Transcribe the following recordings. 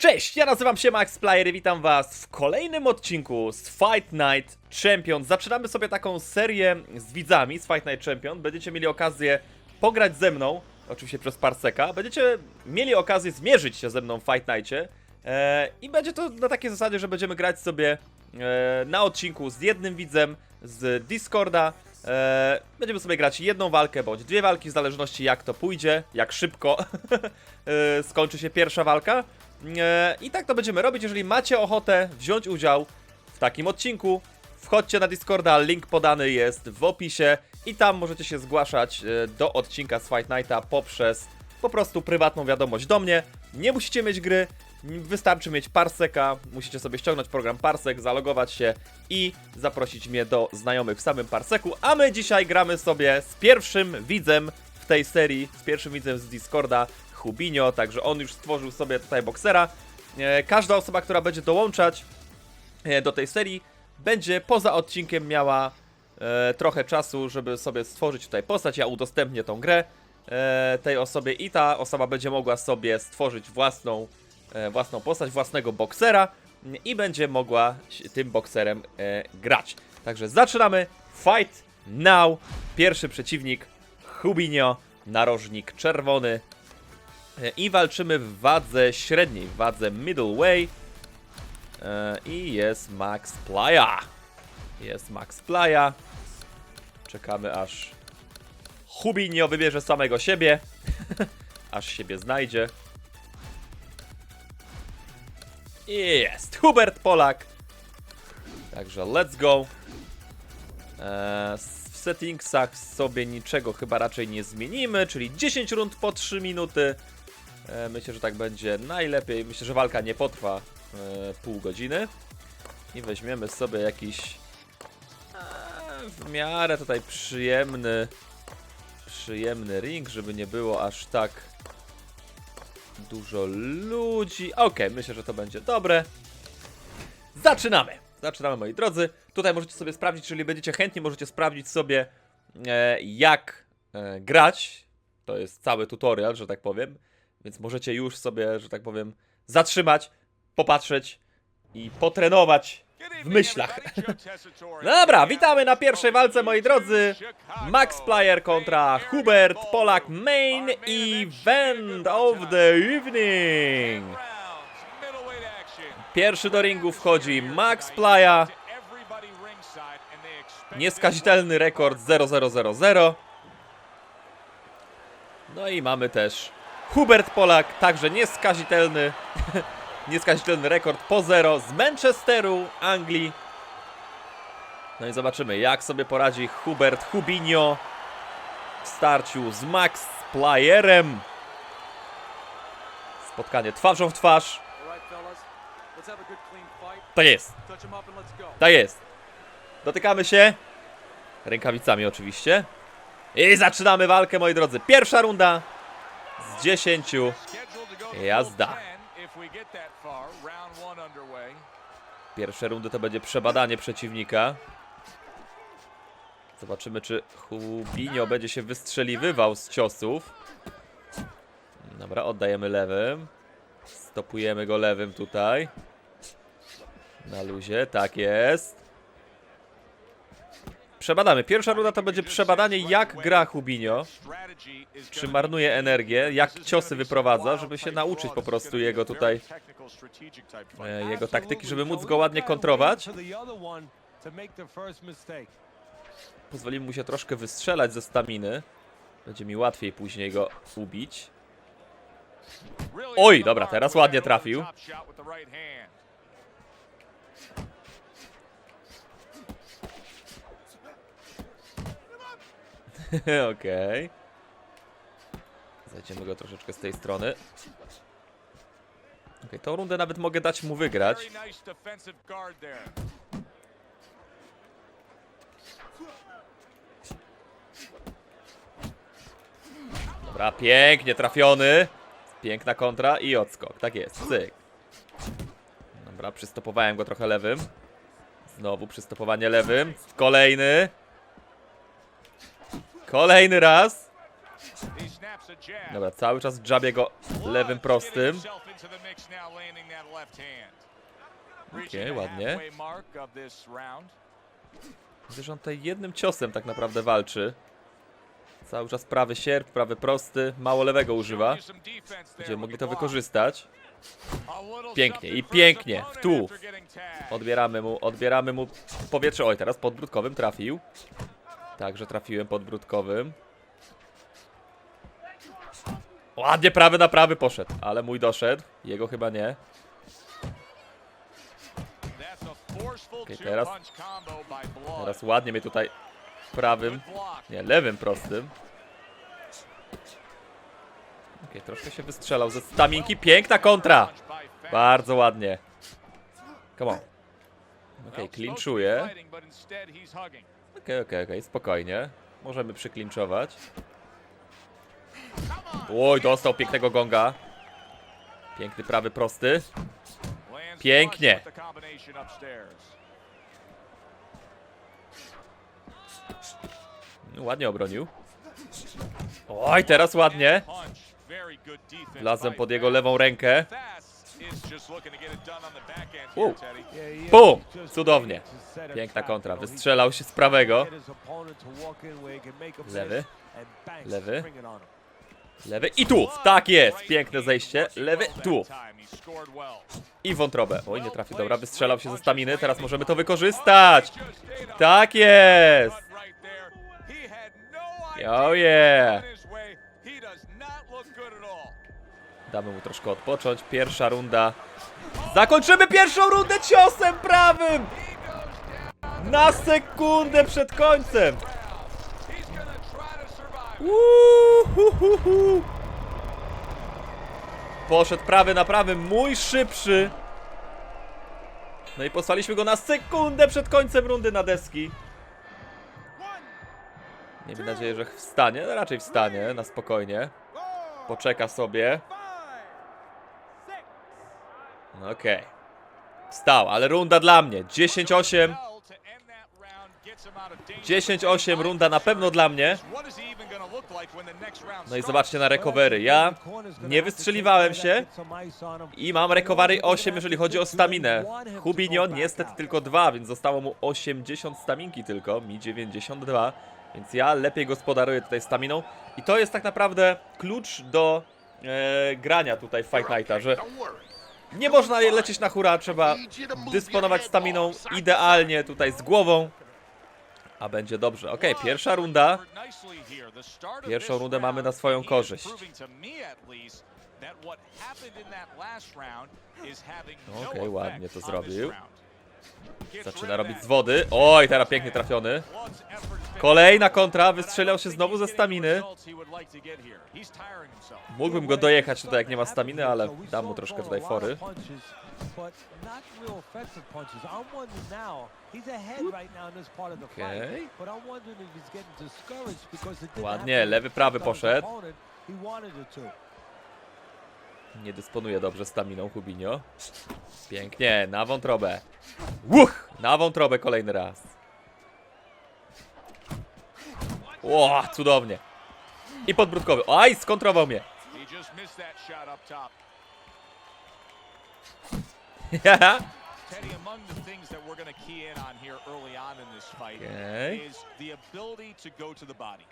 Cześć, ja nazywam się Max Player i witam was w kolejnym odcinku z Fight Night Champion. Zaczynamy sobie taką serię z widzami z Fight Night Champion. Będziecie mieli okazję pograć ze mną, oczywiście przez Parseka. Będziecie mieli okazję zmierzyć się ze mną w Fight Nightie. E, I będzie to na takiej zasadzie, że będziemy grać sobie e, na odcinku z jednym widzem z Discorda. E, będziemy sobie grać jedną walkę bądź dwie walki, w zależności jak to pójdzie, jak szybko e, skończy się pierwsza walka. E, I tak to będziemy robić. Jeżeli macie ochotę wziąć udział w takim odcinku, wchodźcie na Discorda, link podany jest w opisie i tam możecie się zgłaszać e, do odcinka z Fight Nighta poprzez po prostu prywatną wiadomość do mnie. Nie musicie mieć gry, wystarczy mieć Parseka, musicie sobie ściągnąć program Parsek, zalogować się i zaprosić mnie do znajomych w samym Parseku, a my dzisiaj gramy sobie z pierwszym widzem w tej serii, z pierwszym widzem z Discorda, Hubinio, także on już stworzył sobie tutaj boksera. E, Każda osoba, która będzie dołączać e, do tej serii, będzie poza odcinkiem miała e, trochę czasu, żeby sobie stworzyć tutaj postać. Ja udostępnię tą grę tej osobie i ta osoba będzie mogła sobie stworzyć własną, własną postać, własnego boksera i będzie mogła tym bokserem grać. Także zaczynamy. Fight now. Pierwszy przeciwnik Hubinio, narożnik czerwony. I walczymy w wadze średniej, w wadze middleweight. E, I jest Max Playa. Jest Max Playa. Czekamy aż Hubinio wybierze samego siebie. aż siebie znajdzie. I jest Hubert Polak. Także let's go. E, w settingsach sobie niczego chyba raczej nie zmienimy, czyli 10 rund po 3 minuty. E, Myślę, że tak będzie najlepiej. Myślę, że walka nie potrwa e, pół godziny. I weźmiemy sobie jakiś e, w miarę tutaj przyjemny przyjemny ring, żeby nie było aż tak dużo ludzi. Okej, myślę, że to będzie dobre. Zaczynamy! Zaczynamy, moi drodzy. Tutaj możecie sobie sprawdzić, jeżeli będziecie chętni, możecie sprawdzić sobie, e, jak e, grać. To jest cały tutorial, że tak powiem. Więc możecie już sobie, że tak powiem, zatrzymać, popatrzeć i potrenować w myślach. No dobra, witamy na pierwszej walce, moi drodzy. Max Player kontra Hubert Polak, main event of the evening. Pierwszy do ringu wchodzi Max Playa. Nieskazitelny rekord 0000. No i mamy też Hubert Polak, także nieskazitelny, nieskazitelny rekord po zero z Manchesteru, Anglii. No i zobaczymy, jak sobie poradzi Hubert Hubinio w starciu z Max Playerem. Spotkanie twarzą w twarz. Tak jest, tak jest. Dotykamy się. Rękawicami oczywiście. I zaczynamy walkę, moi drodzy. Pierwsza runda 10. Jazda. Pierwsze rundy to będzie przebadanie przeciwnika. Zobaczymy, czy Hubinio będzie się wystrzeliwywał z ciosów. Dobra, oddajemy lewym. Stopujemy go lewym tutaj. Na luzie, tak jest. Przebadamy. Pierwsza runda to będzie przebadanie, jak gra Hubinio. Czy marnuje energię, jak ciosy wyprowadza, żeby się nauczyć po prostu jego tutaj, e, jego taktyki, żeby móc go ładnie kontrować. Pozwolimy mu się troszkę wystrzelać ze staminy. Będzie mi łatwiej później go ubić. Oj, dobra, teraz ładnie trafił. Okej. Zajdziemy go troszeczkę z tej strony. Okej, tą rundę nawet mogę dać mu wygrać. Dobra, pięknie trafiony. Piękna kontra i odskok. Tak jest, cyk. Dobra, przystopowałem go trochę lewym. Znowu przystopowanie lewym. Kolejny. Kolejny raz. Dobra, cały czas dżabię go lewym prostym. Okej, ładnie. Że on tutaj jednym ciosem tak naprawdę walczy. Cały czas prawy sierp, prawy prosty, mało lewego używa. Będziemy mogli to wykorzystać. Pięknie i pięknie. W tu. Odbieramy mu, odbieramy mu powietrze. Oj, teraz podbródkowym trafił. Także trafiłem podbródkowym. Ładnie prawy na prawy poszedł, ale mój doszedł. Jego chyba nie. Okej, teraz- teraz, ładnie mnie tutaj prawym, nie, lewym prostym. Okej, troszkę się wystrzelał ze staminki. Piękna kontra! Bardzo ładnie. Come on. Okej, klinczuję. Okej, okej, okej, spokojnie. Możemy przyklinczować. Oj, dostał pięknego gonga. Piękny prawy prosty. Pięknie. Ładnie obronił. Oj, teraz ładnie. Wlazłem pod jego lewą rękę. Wow. Bum! Cudownie. Piękna kontra. Wystrzelał się z prawego. Lewy. Lewy. Lewy i tu. Tak jest. Piękne zejście. Lewy, tu. I wątrobę. Oj, nie trafił. Dobra, wystrzelał się ze staminy. Teraz możemy to wykorzystać. Tak jest. Oh yeah. Damy mu troszkę odpocząć. Pierwsza runda. Zakończymy pierwszą rundę ciosem prawym! Na sekundę przed końcem! Uuuhuhuhu. Poszedł prawy na prawym, mój szybszy. No i posłaliśmy go na sekundę przed końcem rundy na deski. Miejmy nadzieję, że wstanie. No raczej wstanie, na spokojnie. Poczeka sobie. Okej. Wstał, ale runda dla mnie. 10-8. 10-8, runda na pewno dla mnie. No i zobaczcie na recovery. Ja nie wystrzeliwałem się i mam recovery 8, jeżeli chodzi o staminę. Hubinio niestety tylko 2, więc zostało mu 80 staminki tylko, mi 92. Więc ja lepiej gospodaruję tutaj staminą. I to jest tak naprawdę klucz do e, grania tutaj w Fight Nighta, że nie można lecieć na hura, trzeba dysponować staminą idealnie tutaj z głową, a będzie dobrze. Okej, pierwsza runda. Pierwszą rundę mamy na swoją korzyść. Okej, ładnie to zrobił. Zaczyna robić z wody. Oj, teraz pięknie trafiony. Kolejna kontra, wystrzelał się znowu ze staminy. Mógłbym go dojechać tutaj, jak nie ma staminy, ale dam mu troszkę tutaj fory. Okej. Ładnie, lewy, prawy poszedł. Nie dysponuje dobrze staminą Hubinio. Pięknie, na wątrobę. Łuch! Na wątrobę kolejny raz. Ło, cudownie. I podbródkowy. Aj, skontrował mnie. Teddy, among the things that we're going to key in on here early on in this fight Okay. is the ability to go to the body.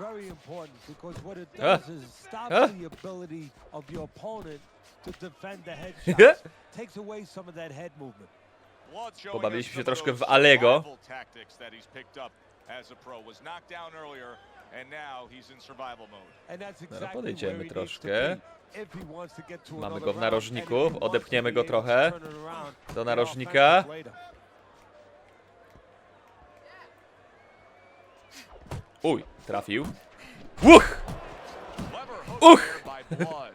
Very important because what it Huh? does is stops Huh? the ability of your opponent to defend the headshots. Takes away some of that head movement. Pobawiliśmy się troszkę w Alego. and that's Dobra, exactly podejdziemy where he troszkę. needs to be if he wants to get to Mamy another go w round narożniku, and if he wants odepchniemy to go be able to trochę turn it around do narożnika. offensive later. Uj, trafił. Uch! Blood.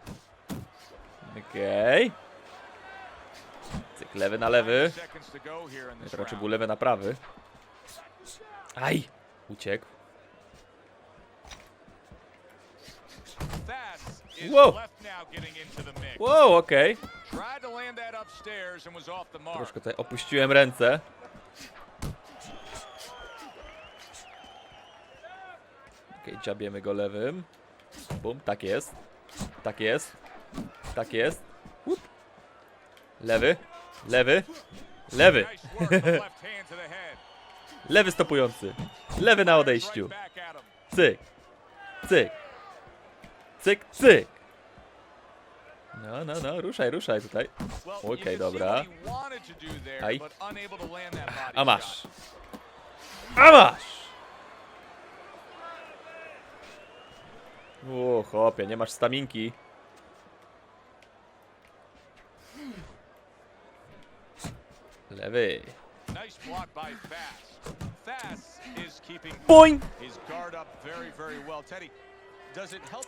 Okej. Cyk, lewy na lewy. Raczej był lewy na prawy. Aj! Uciekł. Mix. Wow, okej. Mark. Troszkę tutaj opuściłem ręce. Okej, dziabiemy go lewym. Bum, tak jest. Tak jest. Tak jest. Łup. Lewy. Lewy. Lewy. Lewy stopujący. Lewy na odejściu. Cyk. Cyk. Cyk, cyk. No, no, no, ruszaj, ruszaj tutaj. Okej, see dobra. Aj. A masz. A masz! O, chłopie, nie masz staminki. Lewy. Nice block by Fast. Fast is keeping Boing! his guard up very, very well. Teddy, does it help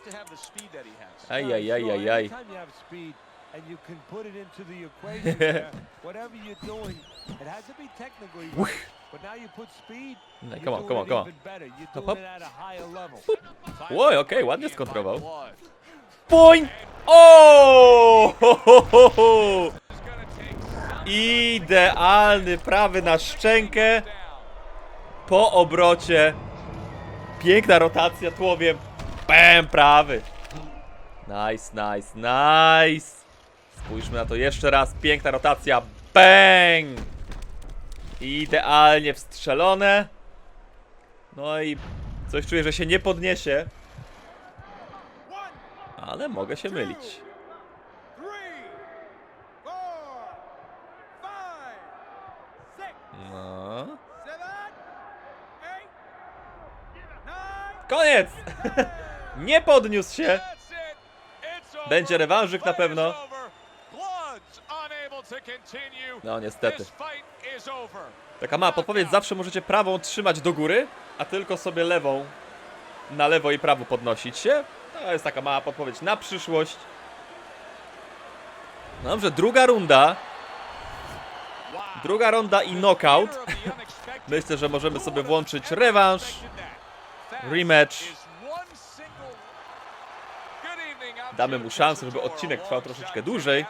to have the speed that he has? Aj, aj, aj, aj, aj. And you can put it into the equation whatever you're doing, it has to be technically No, come on, come on, come on. Hop, hop. it at a higher level. Oj, okej, ładnie skontrował. Boing! O! Ho, ho, ho, ho. It's gonna take some Idealny prawy na szczękę po obrocie. Piękna rotacja tłowiem. Bam, prawy. Nice, nice, nice. Spójrzmy na to jeszcze raz. Piękna rotacja. Bang! Idealnie wstrzelone. No i coś czuję, że się nie podniesie. Ale mogę się mylić. No. Koniec! nie podniósł się. Będzie rewanżyk na pewno. No niestety. Taka mała podpowiedź, zawsze możecie prawą trzymać do góry, a tylko sobie lewą na lewo i prawo podnosić się. To jest taka mała podpowiedź na przyszłość. Dobrze, druga runda. Druga runda i knockout. Myślę, że możemy sobie włączyć rewanż. rematch. Damy mu szansę, żeby odcinek trwał troszeczkę dłużej.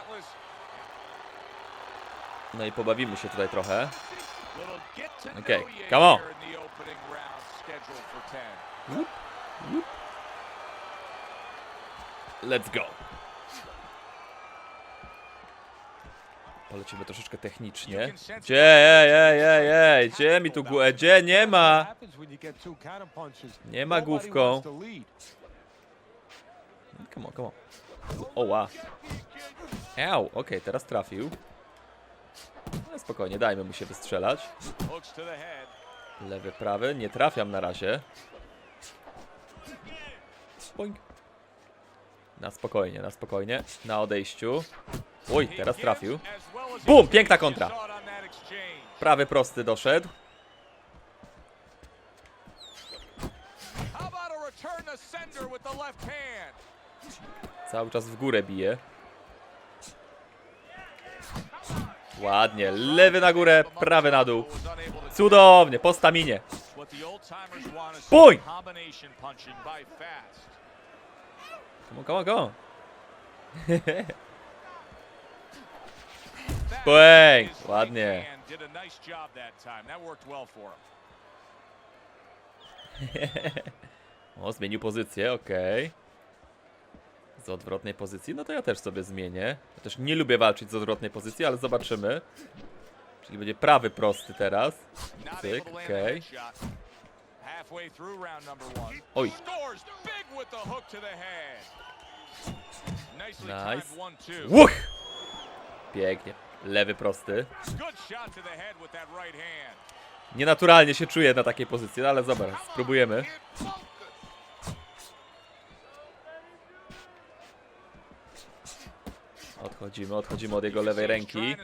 No i pobawimy się tutaj trochę. To Okay, come on. here in the opening round, scheduled for 10. Let's go. Polecimy troszeczkę technicznie. Gdzie, ej, ej, ej, ej, gdzie mi tu głowę? Gdzie nie ma? Nie ma główką. Come on, come on. O, ła. Eł, okej, teraz trafił. Spokojnie, dajmy mu się wystrzelać. Lewy, prawy, nie trafiam na razie. Boing. Na spokojnie, na spokojnie. Na odejściu. Oj, teraz trafił. Bum, piękna kontra. Prawy prosty doszedł. Cały czas w górę bije. Ładnie. Lewy na górę, prawy na dół. Cudownie, po staminie. Fast. Come on, come on, come on. Bang! Ładnie. O, zmienił pozycję, okej. Z odwrotnej pozycji, no to ja też sobie zmienię. Ja też nie lubię walczyć z odwrotnej pozycji, ale zobaczymy. Czyli będzie prawy prosty teraz. Cyk, okej. one. Oj. Nice. Łuch! Pięknie. Lewy prosty. Nienaturalnie się czuję na takiej pozycji, no ale zobacz, spróbujemy. Odchodzimy, odchodzimy od jego lewej ręki.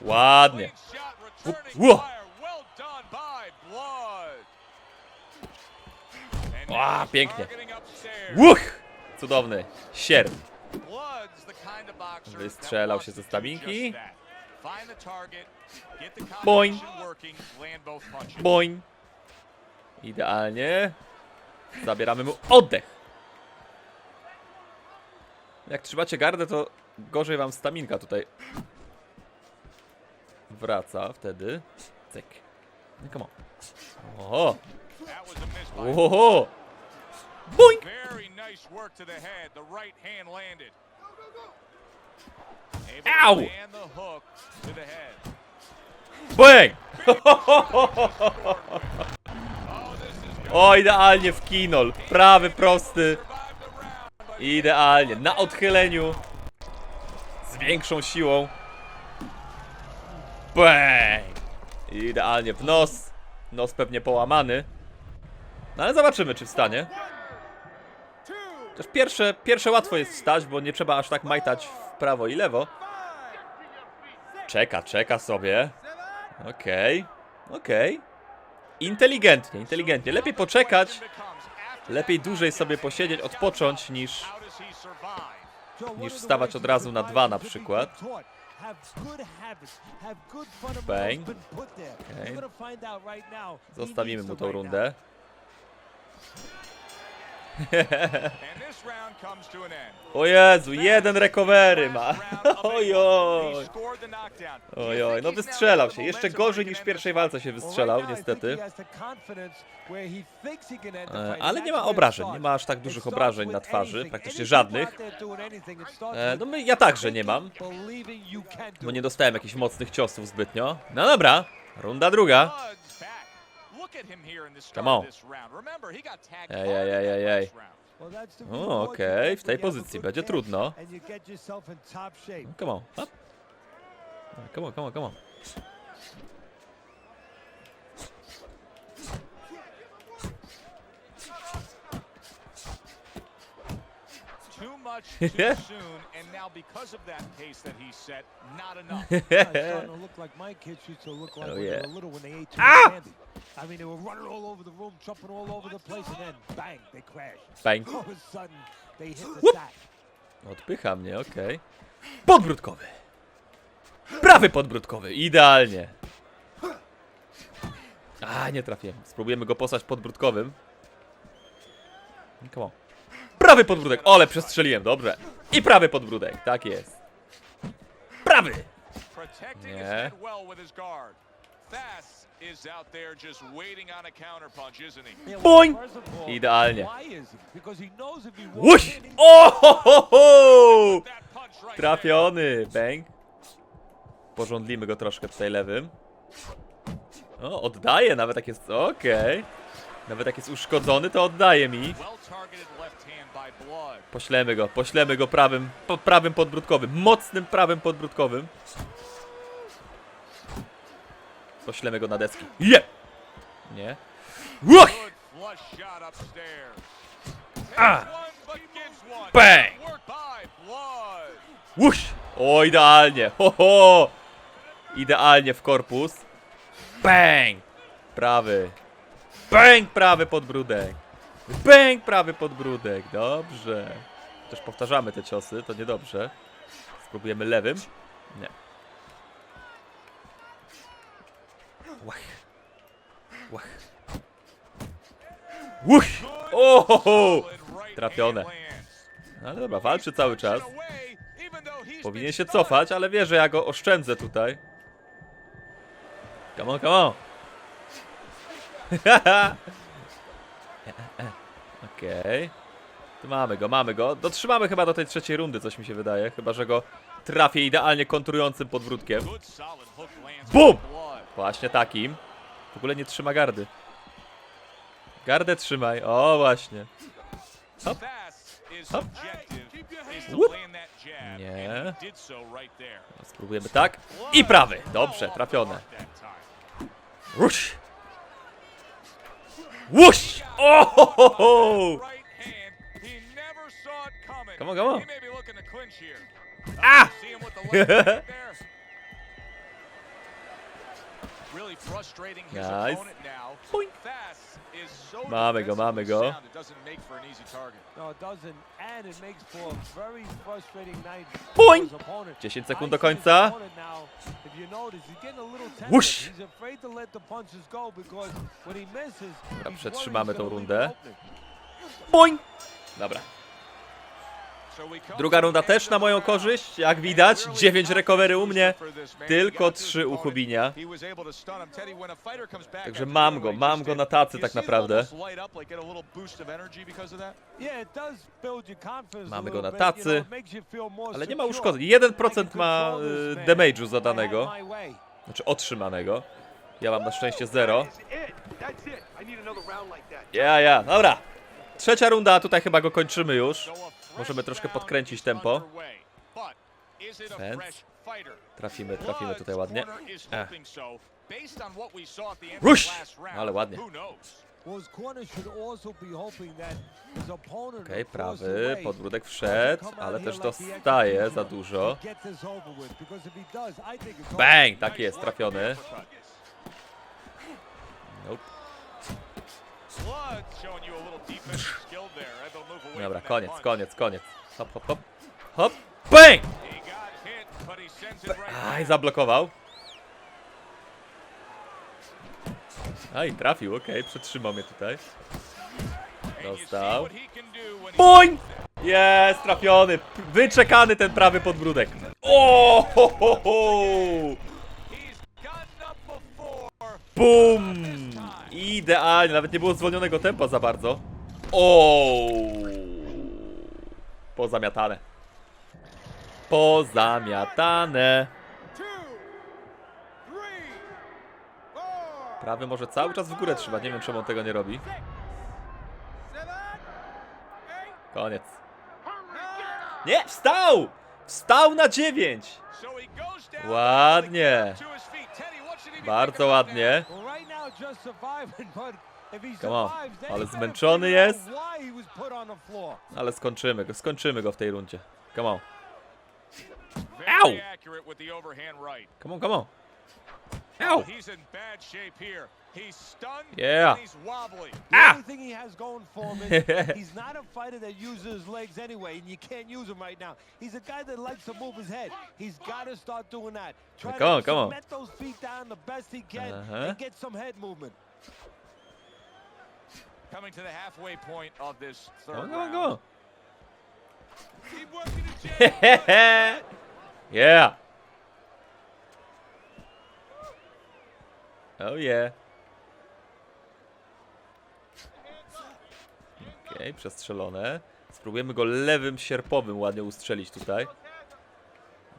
Ładnie. Now he's pięknie. Łuch! Cudowny. Sierp. Wystrzelał się ze stabinki. Boing. Boing. Idealnie. Zabieramy mu oddech. Jak trzymacie gardę, to gorzej wam staminka tutaj wraca wtedy. Cyk. No come on. Oho. Oho. Boink! Ow! Bang! Oh. O, idealnie w kinol. Prawy, prosty. Idealnie. Na odchyleniu. Z większą siłą. Bang! Idealnie w nos. Nos pewnie połamany. No ale zobaczymy, czy wstanie. Też pierwsze, pierwsze łatwo jest wstać, bo nie trzeba aż tak majtać w prawo i lewo. Czeka, czeka sobie. Okej, okej. Inteligentnie, inteligentnie. Lepiej poczekać, lepiej dłużej sobie posiedzieć, odpocząć niż niż wstawać od razu na dwa na przykład. Bang. he Zostawimy mu tą rundę. O Jezu, jeden recovery ma. Ojoj. Ojoj, no wystrzelał się. Jeszcze gorzej niż w pierwszej walce się wystrzelał, niestety. E, ale nie ma obrażeń, nie ma aż tak dużych obrażeń na twarzy, praktycznie żadnych. E, no my, ja także nie mam, bo nie dostałem jakichś mocnych ciosów zbytnio. No dobra, runda druga. Come on. of this round. Remember, he got tagged Ej, ej, in ej, ej, O, okej, w tej pozycji będzie trudno. Come on. Come on, come on, come on. Too much too soon, and now because of that pace that he set, not enough. Starting to look like my kids used to look like Oh, when they yeah. were little when they ate too Ah! much candy. I mean, they were running all over the room, jumping all over the place, and then bang, they crashed. Bang. All of a sudden, they hit the sack. Odpycha mnie, okej. Podbródkowy. Prawy podbródkowy, idealnie. A, nie trafiłem. Spróbujemy go posłać podbródkowym. Come on. Prawy podbródek, ole, przestrzeliłem, dobrze. I prawy podbródek, tak jest. Prawy. Yeah, Boing. Idealnie. Łuś! in, he's O, ho, ho, ho! That punch right there. Trafiony, bang. Porządlimy go troszkę tutaj lewym. O, oddaje nawet jak jest, okej. Nawet jak jest uszkodzony, to oddaje mi. Poślemy go, poślemy go prawym, po, prawym podbródkowym, mocnym prawym podbródkowym. Poślemy go na deski. Je! Nie. One. Bang. Łuś! O, idealnie, ho, ho! Idealnie w korpus. Bang! Prawy. Bang! Prawy podbródek. Bang! Prawy podbródek. Dobrze. Też powtarzamy te ciosy, to niedobrze. Spróbujemy lewym. Nie. Łach. Łach. Łuch! O, ho, ho! Solid right Trafione. No ale dobra, walczy cały czas. Powinien się cofać, ale wie, że ja go oszczędzę tutaj. Come on, come on. Okej. Tu mamy go, mamy go. Dotrzymamy chyba do tej trzeciej rundy, coś mi się wydaje. Chyba, że go trafię idealnie kontrującym by Blood. Właśnie takim. W ogóle nie trzyma gardy. Gardę trzymaj. O, właśnie. Hop. Hop. Nie. Spróbujemy tak. I prawy. Dobrze, trafione. off it coming. Come on, come on. He may be looking to clinch here. Ah! Nice. opponent now. Boing. Fast is so Mamy go, mamy go. defensively sound, it doesn't make for an easy target. No, it doesn't, and it makes for a very frustrating night Boing. for his opponent. 10 I sekund do końca. Misses, Dobra, przetrzymamy tą rundę. Boing! Dobra. Druga runda też na moją korzyść, jak widać. 9 recovery u mnie, tylko 3 u Hubinia. Także mam go, mam go na tacy tak naprawdę. Mamy go na tacy, Ale nie ma uszkodzeń. I can 1% ma y, damage'u zadanego. Znaczy otrzymanego. Ja mam na szczęście 0. Ja, ja, dobra. Trzecia runda, tutaj chyba go kończymy już. Możemy troszkę podkręcić tempo. Więc trafimy, trafimy tutaj ładnie. Ech. Rush! Ale ładnie. Okej, force prawy, podbródek wszedł, ale też dostaje za dużo. Bang! Tak jest, trafiony. Nope. Dobra, koniec, koniec, koniec. Hop, hop, hop. Hop. Bang! Aj, zablokował. Aj, trafił, okej, przetrzymał mnie tutaj. Dostał. Boing! Jest, trafiony. Wyczekany ten prawy podbródek. O! Ho, ho, ho. Bum! Idealnie, nawet nie było zwolnionego tempa za bardzo. O! Pozamiatane. Pozamiatane. Prawy może cały czas w górę trzymać, nie wiem czemu on tego nie robi. Koniec. Nie, wstał! Wstał na 9! Ładnie. If he Come on. Ale zmęczony jest. Ale skończymy go, skończymy go w tej rundzie. Come on! Ow! come on, come on. Ow! He's in bad shape here. He's stunned Yeah. and he's wobbly. The Ah! only thing he has going for him is he's not a fighter that uses his legs anyway, and you can't use him right now. He's a guy that likes to move his head. He's got to start doing that. Try Come on, to come on. cement those feet down the best he can Uh-huh. and get some head movement. Coming to the halfway point of this Go, third go, round. go. Keep working it, Jay. yeah. Oh yeah. Okej, przestrzelone. Spróbujemy go lewym sierpowym ładnie ustrzelić tutaj.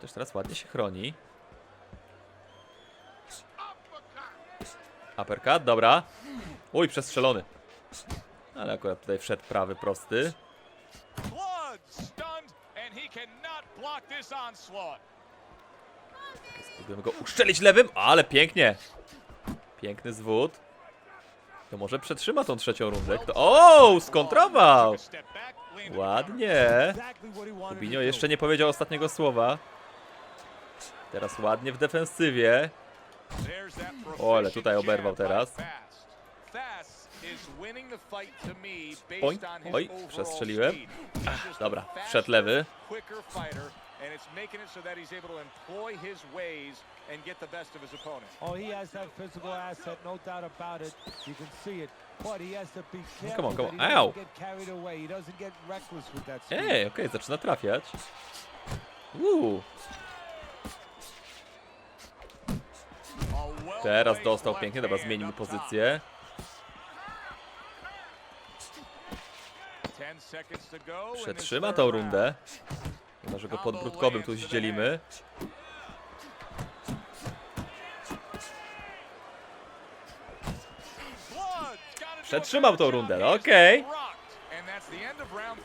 Też teraz ładnie się chroni. Uppercut, dobra. Uj, przestrzelony. Ale akurat tutaj wszedł prawy prosty. Spróbujemy go uszczelić lewym, ale pięknie. Piękny zwód. To może przetrzyma tą trzecią rundę. Kto... O, skontrował! Ładnie. Kubinio jeszcze nie powiedział ostatniego słowa. Teraz ładnie w defensywie. O, ale tutaj oberwał teraz. Oj, overall przestrzeliłem. speed. He's just a dobra, wszedł lewy. And it's making it so that he's able to employ his ways and get the best of his opponent. Oh, he has that physical asset, no doubt about it. You can see it. But he has to be careful come on, come on. he Ow. get carried away. He doesn't get reckless with that speed. Ej, okej, zaczyna trafiać. Uuu, teraz dostał pięknie. Dobra, zmienimy pozycję. 10 seconds to go in this Przetrzyma tą rundę. Chyba, że go podbródkowym tu zdzielimy. Przetrzymał tą rundę, no okej.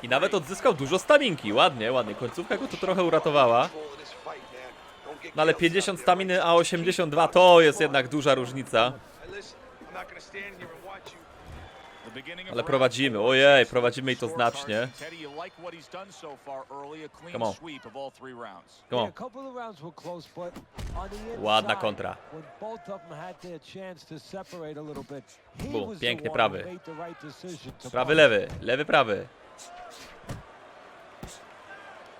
I nawet odzyskał dużo staminki. Ładnie, ładnie. Końcówka go tu trochę uratowała. No ale 50 staminy, a 82 to jest jednak duża różnica. Ale prowadzimy, ojej, prowadzimy i to znacznie. Come on. Come on. Ładna kontra. Bum, one prawy. Prawy, lewy, lewy, prawy.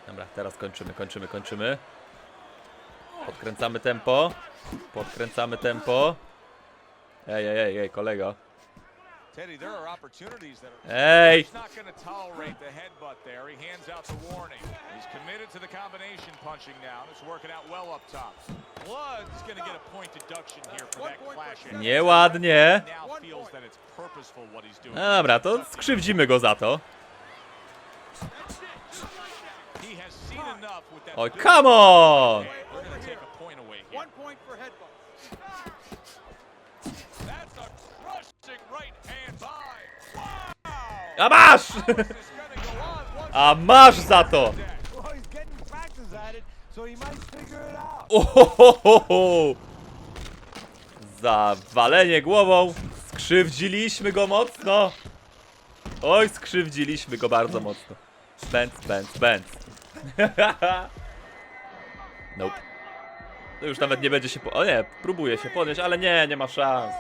Dobra, teraz kończymy, kończymy, kończymy. Podkręcamy tempo. Podkręcamy tempo. Ej, ej, ej, kolego. Teddy, there are opportunities that are. Ej! He's not going to tolerate the headbutt there. He hands out the warning. He's committed to the combination punching now. It's working out well up top. Blood's going to get a point deduction here for that clash. Nieładnie. Doing. Dobra, to skrzywdzimy go za to. Oj, big- come on! A masz! A masz za to! Ohohoho! Zawalenie głową. Skrzywdziliśmy go mocno. Oj, skrzywdziliśmy go bardzo mocno. Benz, benz, benz. nope. To już nawet nie będzie się po... O nie, próbuje się podnieść, ale nie, nie ma szans.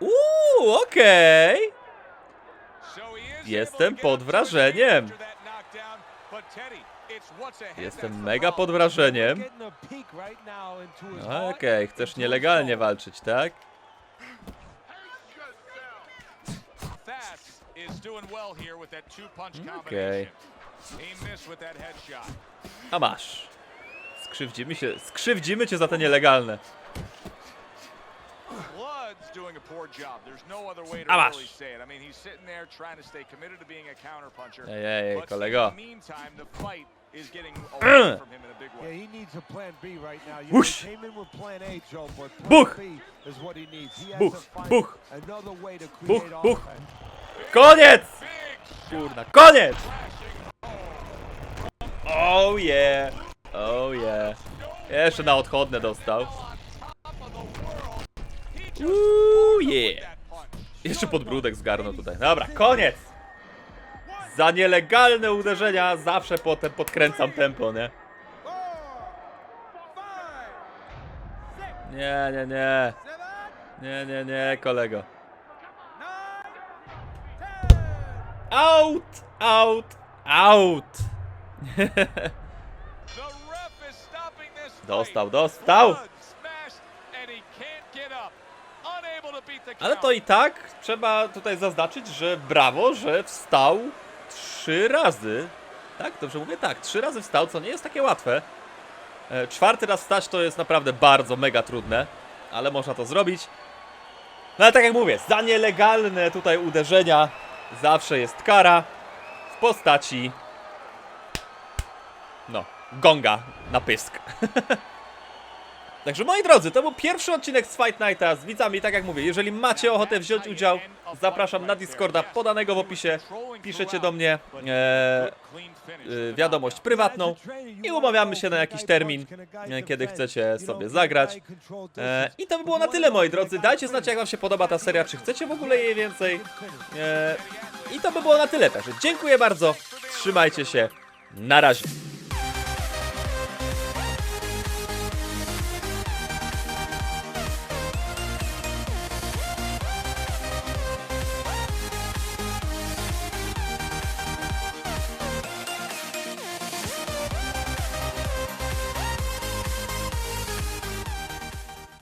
Uuu, okej. Jestem pod wrażeniem. Jestem mega pod wrażeniem. Okej, heart, chcesz nielegalnie walczyć, tak? Two-punch Okay. A masz. Skrzywdzimy się, skrzywdzimy cię za te nielegalne. Blood's doing a poor job. There's no other way to really say it. I mean, he's sitting there trying to stay committed to being a counterpuncher. Ej, ej, kolego. in the meantime, the fight is getting away from him in a big Yeah, way. he needs a plan B right now. You came in with plan A, Joe, but plan Buch. B is what he needs. He has Buch, to find buch. another way to Buch, create buch. offense. Koniec! Kurna, koniec! Oh yeah! Oh yeah! Jeszcze na odchodne dostał. Uuu yeah! Jeszcze podbródek zgarnął tutaj. Dobra, koniec! Za nielegalne uderzenia zawsze potem podkręcam tempo, nie? Nie, nie, nie. Nie, nie, nie, kolego. Out! Out! Out! Dostał, dostał! Blood smashed, and he can't get up. Unable to beat the Ale to i tak trzeba tutaj zaznaczyć, że brawo, że wstał trzy razy. Tak, dobrze mówię? Tak, trzy razy wstał, co nie jest takie łatwe. E, Czwarty raz wstać to jest naprawdę bardzo, mega trudne, ale można to zrobić. No ale tak jak mówię, za nielegalne tutaj uderzenia zawsze jest kara w postaci no, gonga na pysk. Także moi drodzy, to był pierwszy odcinek z Fight Nighta z widzami. Tak jak mówię, jeżeli macie ochotę wziąć udział, zapraszam na Discorda podanego w opisie. Piszecie do mnie e, e, wiadomość prywatną i umawiamy się na jakiś termin, e, kiedy chcecie sobie zagrać. E, I to by było na tyle, moi drodzy. Dajcie znać, jak wam się podoba ta seria, czy chcecie w ogóle jej więcej. E, I to by było na tyle. Także dziękuję bardzo, trzymajcie się, na razie.